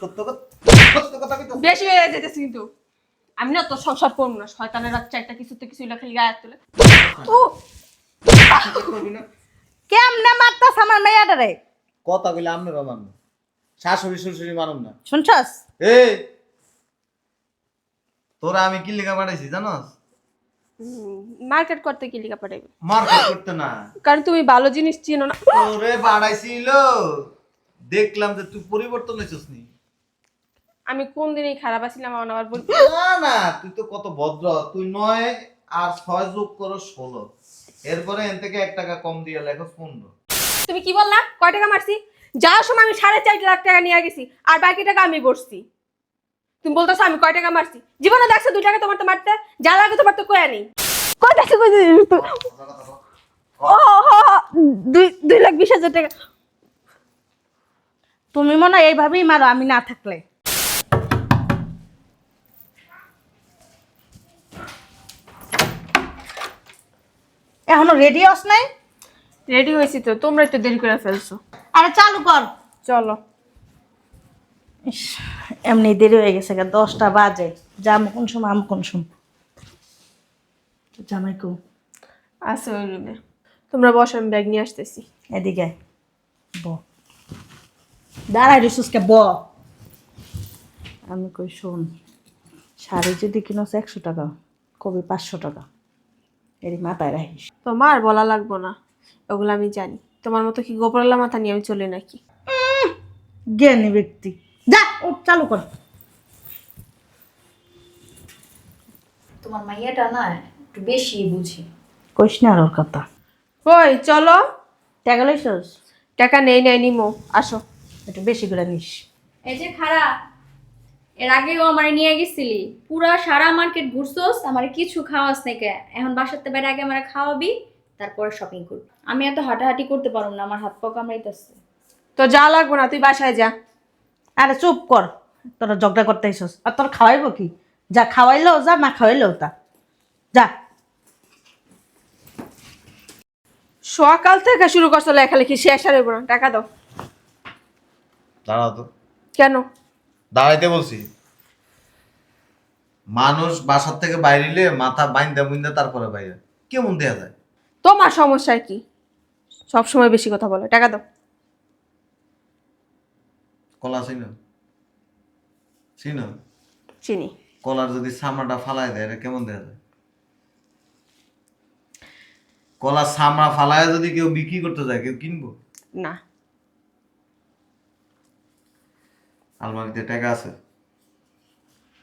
সত্য সত্য কথা কইতো বেশি হয়ে যেতেছে কিন্তু। আমি না তো সংসার করব না শয়তানের বাচ্চা একটা কিছু খালি গায়ে হাত তুলে। ও করবি না? কেমনে মারতাস আমার মেয়েটারে? কথা কইলে আমনে রমান শাশুড়ি শ্বশুরি মানুন না। শুনছস? এই! তোরা আমি কি লেখা পাঠাইছি জানোস? মার্কেট করতে কি লিখা পাঠাইবে? মার্কেট করতে না। কারণ তুমি ভালো জিনিস চিনো না। বাড়াইছিল দেখলাম যে তুই পরিবর্তন হয়েছিস নি আমি কোন দিনই খারাপ আছিলাম আমার আবার বল না না তুই তো কত ভদ্র। তুই নয় আর ছয় যোগ করো ষোলো। এরপরে এন থেকে এক টাকা কম দিয়ে লেখো পনেরো। তুমি কি বললা? কয় টাকা মারছি? যাওয়ার সময় আমি সাড়ে চার লাখ টাকা নিয়ে গেছি আর বাকি টাকা আমি বসছি তুমি বলতেছো আমি কয় টাকা মারছি? জীবনে দেখছ দুই টাকা তোমার তো মারতে? যা লাগে তোমার তো কয়া নেই। কয় টাকা কই ও দুই দুই লাখ বিশ হাজার টাকা। তুমি মনে হয় এইভাবেই মারো আমি না থাকলে। এখনও রেডি হস নাই? রেডি হয়েছি তো তোমরা একটু দেরি করে ফেলছো। আরে চালু কর। চলো। ইস, এমনি দেরি হয়ে গেছে গা দশটা বাজে। যাম কোন সময় আম কোন সময়? জামাই কো। আছে ওই রুমে। তোমরা বসো আমি ব্যাগ নিয়ে আসতেছি। এদিকে আয়। ব। দাঁড়াই রিসুসকে ব। আমি কই শোন শাড়ি যদি কিনোস একশো টাকা কবি পাঁচশো টাকা। এরই মাথায় রাখিস। তোমার বলা লাগবো না। ওগুলো আমি জানি। তোমার মতো কি গোপরালা মাথা নিয়ে আমি চলি নাকি? জ্ঞানী ব্যক্তি। যা ও চালু কর। তোমার মাইয়াটা না একটু বেশি বুঝি। কইস না আর ওর কথা। কই চলো। টাকা লইছস? টাকা নেই নেই নিমো। আসো। একটু বেশি করে নিস। এই যে খারা এর আগেও আমার নিয়ে গেছিলি। পুরা সারা মার্কেট ঘুরছোস আমার কিছু খাওয়াস নাকি এখন বাসাতে বাইরে আগে আমার খাওয়াবি তারপরে শপিং করবি। আমি এত হাঁটাহাঁটি করতে পারব না আমার হাত পা কামড়াইতেছে। তো যা লাগবো না তুই বাসায় যা। আরে চুপ কর তোরা ঝগড়া করতে আইসস। আর তোর খাওয়াইবো কি? যা খাওয়াইলেও যা না খাওয়াইলেও তা। যা। সকাল থেকে শুরু করছ লেখালেখি শেষ আর হইবো না। টাকা দাও। দাঁড়াও তো। কেন? দাঁড়াইতে বলছি। মানুষ বাসার থেকে বাইরেলে মাথা বাইন্দা বুইন্দা তারপরে বাইরে। কেমন দেয়া যায়? তোমার সমস্যা কি? সব সময় বেশি কথা বলো টাকা দাও। কলা চিনো? চিনো? চিনি। কলার যদি চামড়াটা ফালাই দেয় এটা কেমন দেয়া যায়? কলার চামড়া ফালায় যদি কেউ বিক্রি করতে যায় কেউ কিনবো? না। আলমারিতে টাকা আছে?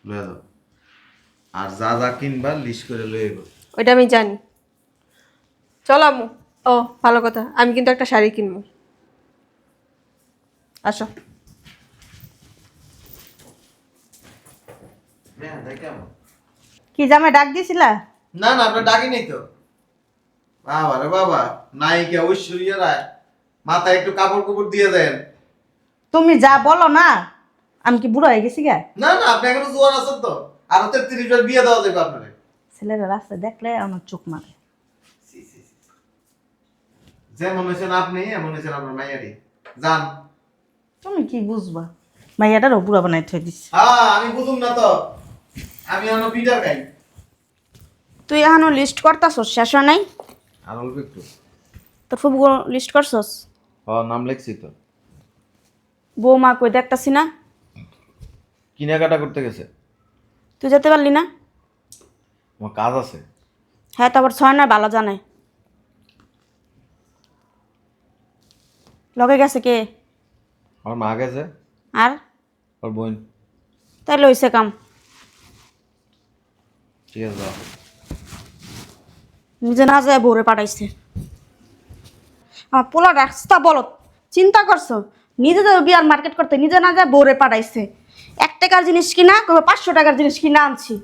লয়ে যাও। আর যা যা কিনবা লিস্ট করে লয়ে গো ওইটা আমি জানি। চলো আম্মু। ও ভালো কথা। আমি কিন্তু একটা শাড়ি কিনবো। আসো। হ্যাঁ কি জামাই ডাক দিছিলা? না না আপনার ডাকি নেই তো। বাবা রে বাবা নায়িকা ঐশ্বরিয়া রায় মাথায় একটু কাপড় কুপড় দিয়ে দেন। তুমি যা বলো না আমি কি বুড়ো হয়ে গেছি গা? না না আপনি এখনও জোয়ান আছেন তো। আরও তেত্রিশ বার বিয়ে দেওয়া যাবে আপনার। ছেলেরা রাস্তায় দেখলে আমার চোখ মারে। যেমন হয়েছেন আপনি এমন হয়েছেন আপনার মাইয়ারি যান। তুমি কি বুঝবা? মাইয়াটারও বুড়া বানাই থই দিস। হ্যাঁ আমি বুঝুম না তো। আমি পিটার খাই। তুই এখনও লিস্ট করতাছস? শেষ হয় নাই? আর অল্প একটু। তোর ফুবু লিস্ট করছস? হ নাম লিখছি তো। বৌমা কই দেখতাছি না। কেনাকাটা করতে গেছে। তুই যেতে পারলি না? আমার কাজ আছে। হ্যাঁ তারপর ছয় না ভালো জানে। লগে গেছে কে? আমার মা গেছে। আর? ওর বোন। তাই লইছে কাম। ঠিক আছে যাও। নিজে না যায় বউরে পাঠাইছে। আমার পোলা রাস্তা বলো চিন্তা করছ? নিজে যাবে বিয়ার মার্কেট করতে নিজে না যায় বউরে পাঠাইছে। এক টাকার জিনিস কিনা কবে পাঁচশো টাকার জিনিস কিনা আনছি।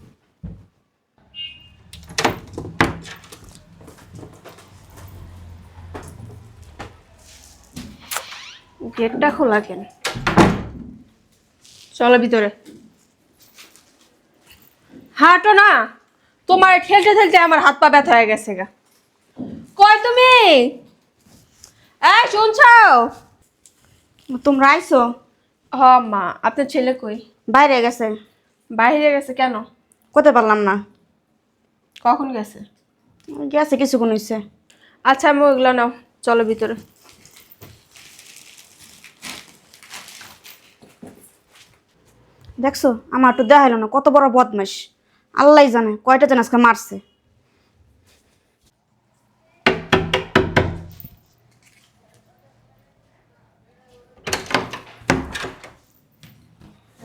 গেটটা খোলা কেন? চলো ভিতরে। হাঁটো না। তোমার ঠেলতে ঠেলতে আমার হাত পা ব্যথা হয়ে গেছে গা। কয় তুমি? এই শুনছো? তোমরা আইছো? হ মা। আপনার ছেলে কই? বাইরে গেছে। বাইরে গেছে কেন? করতে পারলাম না। কখন গেছে? গেছে কিছুক্ষণ হয়েছে আচ্ছা আমি ওইগুলো নাও। চলো ভিতরে। দেখছ? আমার একটু দেখাইল না। কত বড় বদমাস আল্লাহ জানে কয়টা জন আজকে মারছে।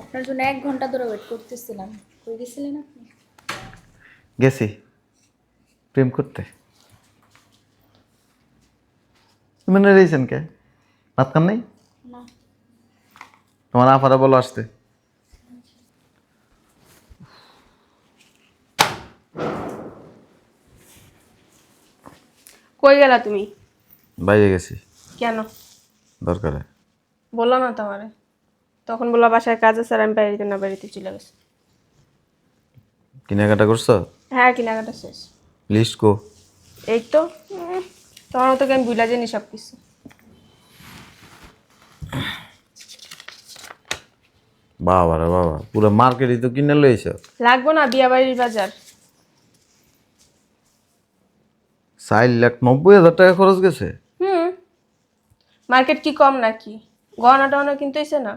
আপনার জন্য এক ঘণ্টা ধরে ওয়েট করতেছিলাম। কই গেছিলেন আপনি? গেছি। প্রেম করতে। মনে রয়েছেন কে? ভাত খান নাই? না। তোমার আফারা বলো আসতে। কই গেলা তুমি? বাইরে গেছি। কেন? দরকারে। বলল না তোমারে। তখন বলল বাসায় কাজ আছে আর আমি বাড়িতে না বাড়িতে চলে গেছি। কেনাকাটা করছ? হ্যাঁ কেনাকাটা শেষ। লিস্ট কো। এই তো উম, তোমার মতো আমি বুঝলা জানি সব কিছু বাবা রে বাবা পুরো মার্কেটই তো কিনে লইছ। লাগবো না বিয়া বাড়ির বাজার। চার লাখ নব্বই হাজার টাকা খরচ গেছে? হুম। মার্কেট কি কম নাকি? গহনা টহনা কিনতে হয়েছে না?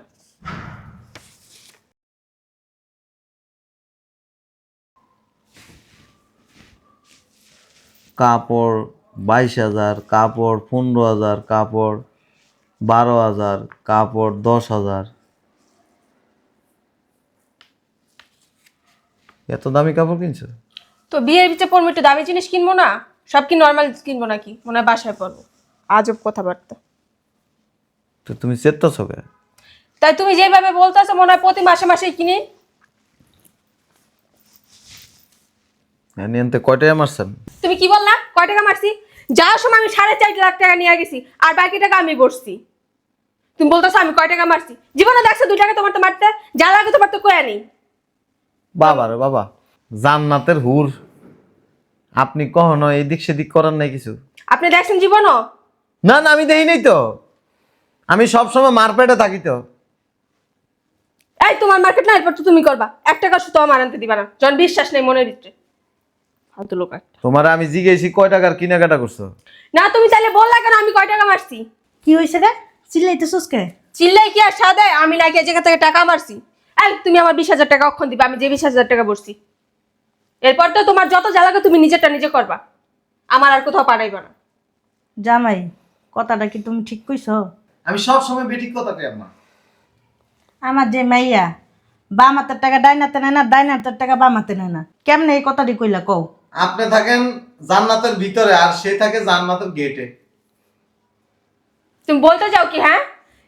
কাপড় বাইশ হাজার কাপড় পনেরো হাজার কাপড় বারো হাজার কাপড় দশ হাজার। এত দামি কাপড় কিনছো? তো বিয়ের বিচে পড়ব একটু দামি জিনিস কিনবো না? সব কি নর্মাল কিনবো নাকি? মনে হয় বাসায় পড়ব আজব কথাবার্তা। তো তুমি চেত্তাছ কে তাই তুমি যেভাবে বলতেছো মনে হয় প্রতি মাসে মাসে কিনি। নিয়ন্তে কয়টায় মারছেন? তুমি কি বললা? কয় টাকা মারছি? যাওয়ার সময় আমি সাড়ে চার লাখ টাকা নিয়ে গেছি আর বাকি টাকা আমি বসছি তুমি বলতেছো আমি কয় টাকা মারছি? জীবনে দেখছ দু টাকা তোমার তো মারতে? যা লাগে তোমার তো কয়া নেই। বাবা রে বাবা জান্নাতের হুর। আপনি কখনো এদিক সেদিক করার নাই কিছু? আপনি দেখছেন জীবনও? না না আমি দেই নাই তো। আমি সবসময় মারপেটে থাকি তো। এই তোমার মার্কেট না এরপর তো তুমি করবা। এক টাকা শুধু আমার আনতে দিবা না। জন বিশ্বাস নেই মনে দিচ্ছে ফালতু লোক একটা। তোমার আমি জিজ্ঞেসি কয় টাকার কেনাকাটা করছ? না তুমি তাহলে বললা কেন আমি কয় টাকা মারছি? কি হয়েছে রে? চিল্লাইতেছিস কে? চিল্লাই কি আর সাদে? আমি নাকি এই জায়গা থেকে টাকা মারছি। এই তুমি আমার বিশ হাজার টাকা অক্ষণ দিবা আমি যে বিশ হাজার টাকা বসছি এরপর তো তোমার যত যা লাগে তুমি নিজেরটা নিজে করবা। আমার আর কোথাও পাঠাইবা না। জামাই কথাটা কি তুমি ঠিক কইছো? আমি সব সময় বেঠিক কথা কই আম্মা। আমার যে মাইয়া বাম হাতের টাকা ডাইন হাতে নেয় না ডাইন হাতের টাকা বাম হাতে নেয় না। কেমনে এই কথাটি কইলা কও? আপনি থাকেন জান্নাতের ভিতরে আর সে থাকে জান্নাতের গেটে তুমি বলতে চাও কি হ্যাঁ?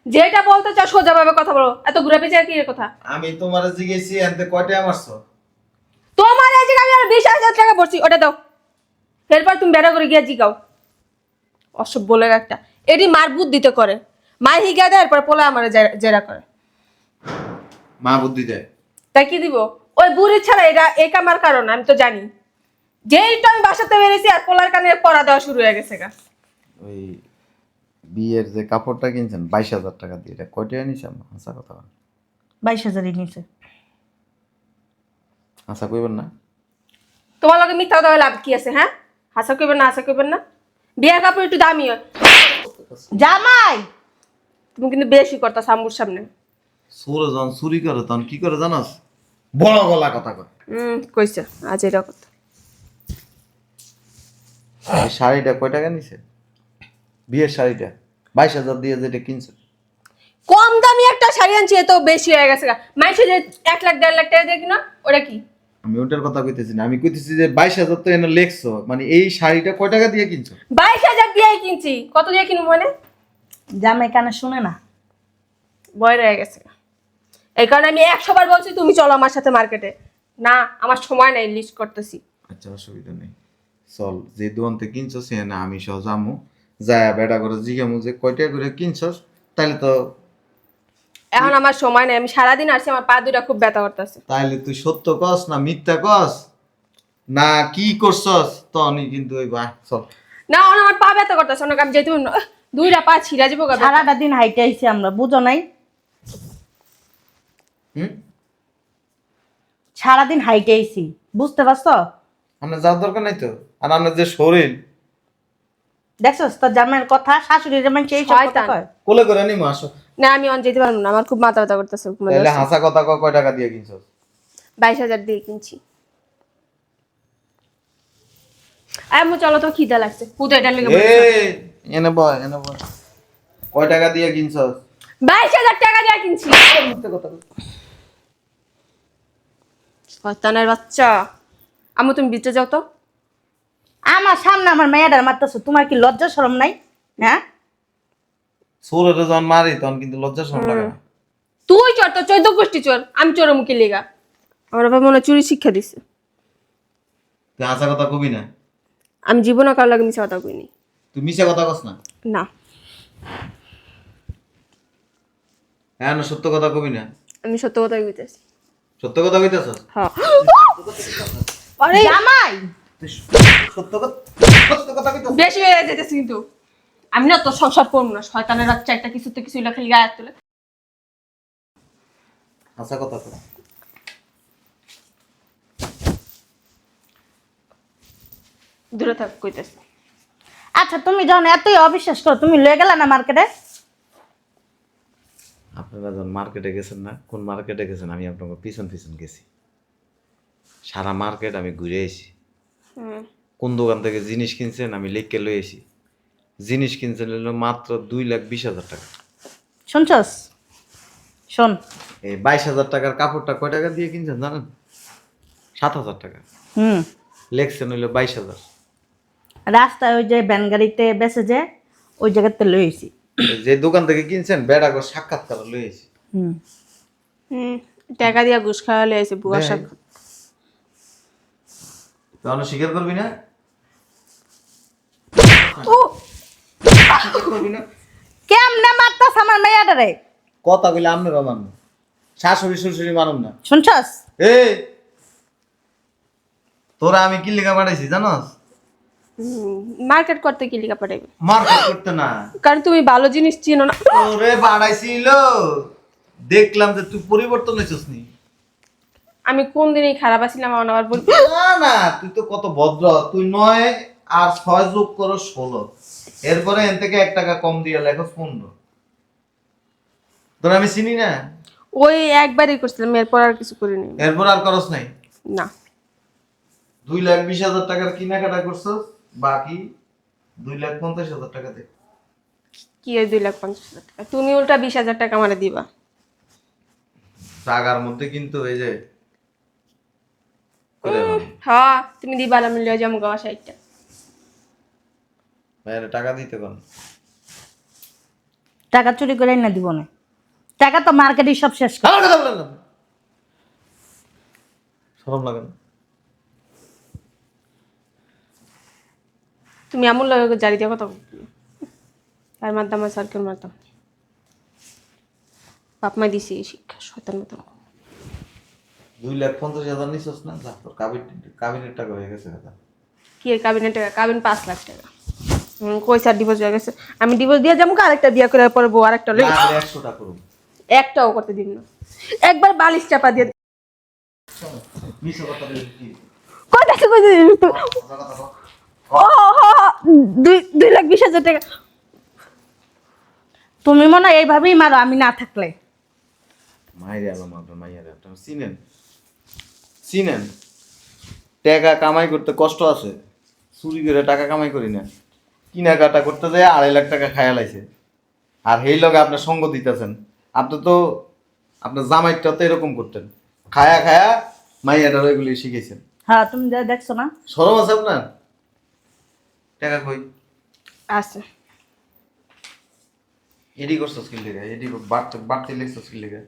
যেটা বলতে চাও সোজা সোজাভাবে কথা বলো। এত ঘুরে পেঁচে কি এর কথা? আমি তোমার জিজ্ঞেসি এনতে কয়টা মারছো? তোমার জায়গায় আমি আর বিশ হাজার টাকা পড়ছি ওটা দাও। এরপর তুমি বেড়া করে গিয়ে জিগাও। অসব বলে একটা। এটি মার বুদ্ধিতে করে। মার হিগা দেয় এরপর পোলা আমার জেরা করে। মা বুদ্ধি দেয় তাই কি দিব? ওই বুড়ি ছাড়া এটা এই কামার কারণ আমি তো জানি। যেইটা আমি বাসাতে বেরিয়েছি আর পোলার কানে পড়া দেওয়া শুরু হয়ে গেছে গা। ওই বিয়ের যে কাপড়টা কিনছেন বাইশ হাজার টাকা দিয়ে এটা কয়টা নিছে হাসা কথা বাইশ হাজারই নিচে হাসা কইবেন না। তোমার লগে মিথ্যা কথা লাভ কি আছে হ্যাঁ? হাসা কইবেন না হাসা কইবেন না। বিয়ের কাপড় একটু দামি হয়। জামাই! তুমি কিন্তু বেশি করতা সাম্বুর সামনে। সুরে যখন চুরি করে তখন কি করে জানাস? বড় গলা কথা কয়। হুম কইছে আজ এই শাড়িটা কয় টাকা নিছে? বিয়ের শাড়িটা। বাইশ হাজার দিয়ে যেটা কিনছে। কম দামি একটা শাড়ি আনছি এ তো বেশি হয়ে গেছে গা। মাইসে যে এক লাখ দেড় লাখ টাকা দিয়ে কিনা ওটা কি? আমি ওটার কথা কইতেছি না। আমি কইতেছি যে বাইশ হাজার তো এনে লেখছো মানে এই শাড়িটা কয় টাকা দিয়ে কিনছো? বাইশ হাজার দিয়ে কিনছি। কত দিয়ে কিনবো মানে? জামাই কানে শুনে না। ভয় রয়ে গেছে। এই কারণে আমি একশো বার বলছি তুমি চলো আমার সাথে মার্কেটে। না আমার সময় নাই লিস্ট করতেছি। আচ্ছা অসুবিধা নেই। চল যে দোকান থেকে কিনছো সে না আমি সহ যামু। যায় বেটা করে জিজ্ঞামু যে কয়টা করে কিনছস? তাহলে তো এখন আমার সময় নাই আমি সারাদিন আসছি আমার পা দুটা খুব ব্যথা করতেছে। তাইলে তুই সত্য কস না মিথ্যা কস? না কি করছস? তখনই কিন্তু ওই বাহ চল। না আমার পা ব্যথা করতেছে অনেক আমি যেতে না। দুইটা পা ছিঁড়া যাব। সারাটা দিন হাইটে আইছি আমরা বুঝো নাই? হুম? সারাদিন হাইটে আইছি বুঝতে পারছ? আপনার যাওয়ার দরকার নাই তো? আর আপনার যে শরীর। দেখছস তোর জামাইয়ের কথা শাশুড়ির জামাই সেই সব কথা শয়তান। কয়? কোলে করে নিমো আসো। না আমি অন যেতে পারব না আমার খুব মাথা ব্যথা করতেছে তাহলে হাসা কথা কয় কয় টাকা দিয়ে কিনছো বাইশ হাজার দিয়ে কিনছি। চলো তো খিদা লাগছে। পুতো এটা লেগে। এই এনে বয় এনে বয়। কয় টাকা দিয়ে কিনছো বাইশ হাজার টাকা দিয়ে কিনছি। শয়তানের বাচ্চা। আম্মু তুমি বিচে যাও তো। আমার সামনে আমার মেয়েটার মারতেছো তোমার কি লজ্জা শরম নাই? হ্যাঁ? সোরের যখন মারি তখন কিন্তু লজ্জা শরম লাগে না। তুই চোর তো চোদ্দ গোষ্ঠী চোর আমি চোর মুখে লেগা। আমার বাবা মনে চুরি শিক্ষা দিছে। তুই হাসা কথা কবি না? আমি জীবনে কারও লাগে মিশা কথা কইনি। তুই মিশে কথা কস না? না। হ্যাঁ না সত্য কথা কবি না? আমি সত্য কথাই কইতেছি। সত্য কথা কইতেছ হ্যাঁ। আরে জামাই! সত্য কথা সত্য কথা কইতেছ? বেশি হয়ে যেতেছে কিন্তু। আমি না তো সংসার করব না শয়তানের বাচ্চা একটা কিছু তো কিছু খালি গায়ে তুলে। হাসা কথা কর দূরে থাক কইতেছি। আচ্ছা তুমি যখন এতই অবিশ্বাস করো তুমি লয়ে গেলা না মার্কেটে? আপনারা যখন মার্কেটে গেছেন না কোন মার্কেটে গেছেন? আমি আপনাকে পিছন পিছন গেছি। সারা মার্কেট আমি ঘুরে এসি কোন দোকান থেকে জিনিস কিনছেন আমি লিখকে লয়ে এসি জিনিস কিনছেন মাত্র দুই লাখ বিশ হাজার টাকা। শুনছস? শোন। এই বাইশ হাজার টাকার কাপড়টা কয় টাকা দিয়ে কিনছেন জানেন? সাত হাজার টাকা। হুম। লেখছেন হইল বাইশ হাজার। রাস্তায় ওই যে ভ্যান গাড়িতে বেসে যে ওই জায়গাতে লইছি যে দোকান থেকে কিনছেন বেড়া করে সাক্ষাৎকার লয়ে এসি হুম। হুম। টাকা দিয়া ঘুষ খাওয়া লেগেছে বুয়া দেখ। তাহলে স্বীকার করবি না? করবি না কেমনে মারতাস আমার মেয়েটারে? কথা কইলে আপনার মানুন শাশুড়ি শ্বশুরি মানুন না। শুনছস? এই! তোরা আমি কি লেখা পাঠাইছি জানোস? মার্কেট করতে কি লিখা পাঠাইবে? মার্কেট করতে না। কারণ তুমি ভালো জিনিস চিনো না। ওরে বাড়াইছিল দেখলাম যে তুই পরিবর্তন হয়েছিস নি আমি কোন দিনই খারাপ আছিলাম আমার আবার বলবি? না না তুই তো কত ভদ্র। তুই নয় আর ছয় যোগ করো ষোলো। এরপরে এন থেকে এক টাকা কম দিয়ে লেখো পনেরো। তোর আমি চিনি না? ওই একবারই করছিলাম এরপর আর কিছু করিনি। এরপর আর করস নাই? না। দুই লাখ বিশ হাজার টাকার কেনাকাটা করছস বাকি দুই লাখ পঞ্চাশ হাজার টাকা দে। কি ওই দুই লাখ পঞ্চাশ হাজার টাকা? তুমি উল্টা বিশ হাজার টাকা আমারে দিবা। টাকার মধ্যে কিন্তু এই যে। হ্যাঁ তুমি দিবা আমি লিয়ে যাব গাওয়া সাইডটা বাইরে টাকা দিতে কোন? টাকা চুরি করে না দিব না। টাকা তো মার্কেটে সব শেষ করে। সরম লাগে না। তুমি এমন লোক জারি দিয়ে কথা। আর মারতাম আর সার্কেল মারতাম। বাপ মা দিছি শিক্ষা শয়তান মতো দুই লাখ পঞ্চাশ হাজার নিছস না? যা তোর কাবিন কাবিনের টাকা হয়ে গেছে কথা কি এর কাবিনের টাকা? কাবিন পাঁচ লাখ টাকা। কইসার ডিভোর্স হয়ে গেছে। আমি ডিভোর্স দিয়ে যাব আরেকটা বিয়ে করে পরে বউ আরেকটা লই একশো টাকা করুন একটাও করতে দিন না। একবার বালিশ চাপা দিয়ে কথা কি? কই। ও দুই লাখ বিশ হাজার টাকা। তুমি মনে হয় এইভাবেই মারো আমি না থাকলে। মাইরে আলো আপনার মাইয়ারে আপনার চিনেন? চিনেন? টাকা কামাই করতে কষ্ট আছে। চুরি করে টাকা কামাই করি না। কিনাকাটা করতে যায় আড়াই লাখ টাকা খায়া লাইছে। আর সেই লগে আপনার সঙ্গ দিতেছেন। আপনি তো আপনার জামাইটা তো এরকম করতেন। খায়া খায়া মাইয়াটার ওইগুলি শিখেছেন হ্যাঁ তুমি যা দেখছ না? সরম আছে আপনার? টাকা কই? আছে। এডি করছস কি লেগে এডি বাড়তে বাড়তে লেখছস কি লেগে।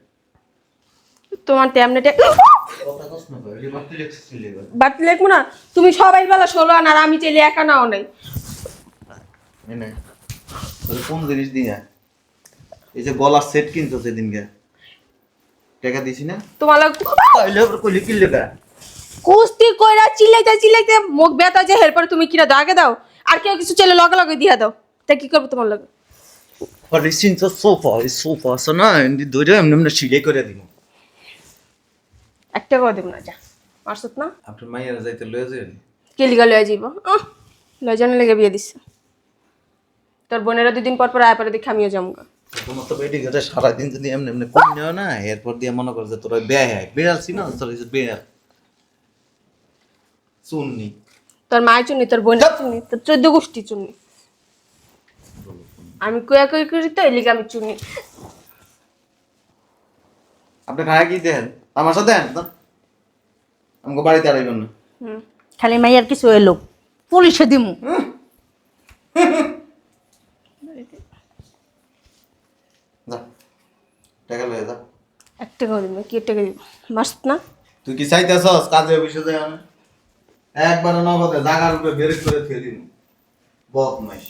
তোমার লেগে বাট লেখবো না? তুমি সবাই বেলা ষোলো আন আর আমি চাইলে একা নাও নাই। কোন জিনিস দিয়া? এই যে গলার সেট কিনছো সেদিন গে টাকা দিছি না? তোমার তাইলে আবার কি কুস্তি কইরা চিলাইতে চিলাইতে মুখ ব্যথা যে হেরপর তুমি কিনা দাও? আগে দাও। আর কেউ কিছু চাইলে লগে লগে দিয়া দাও। তা কি করব তোমার লগে? আরে সিনছো সোফা এই সোফা আছে না ধরে এমনি এমনি সিলাই করে দিব এক টাকাও দেব না যা। মারছত না? আপনার মাইয়ারা যাইতে লয়ে যাবেন কেলিগা লয়ে যাইব? লয় জানে লেগে বিয়ে দিচ্ছে তোর বোনেরা দুদিন পর পর আয় পরে দেখে আমিও যাব তোমার তো বেটি ঘাটে সারাদিন যদি এমনি এমনি কম নেও না এরপর দিয়ে মনে কর যে তোরা বেয় হয়। বেড়াল ছিল তোর হচ্ছে বেড়াল শুননি তোর মায়ের চুন্নি তোর বোনের চুন্নি তোর চোদ্দ গোষ্ঠী চুন্নি। আমি কয়া কই করি তো এলিগে আমি চুন্নি। আপনি খায় কি দেন? দেন তো? আমাকে বাড়িতে আড়াইবেন না। খালি মাইয়ার কিছু এলো পুলিশে দিমু। যা টাকা লয়ে যা। এক দিব না কি টাকা দিব মারছত না? তুই কি চাইতেছস কাজে অফিসে যায় না একবার নগদে জাগার উপরে বেরেক করে দিন বদমাইশ।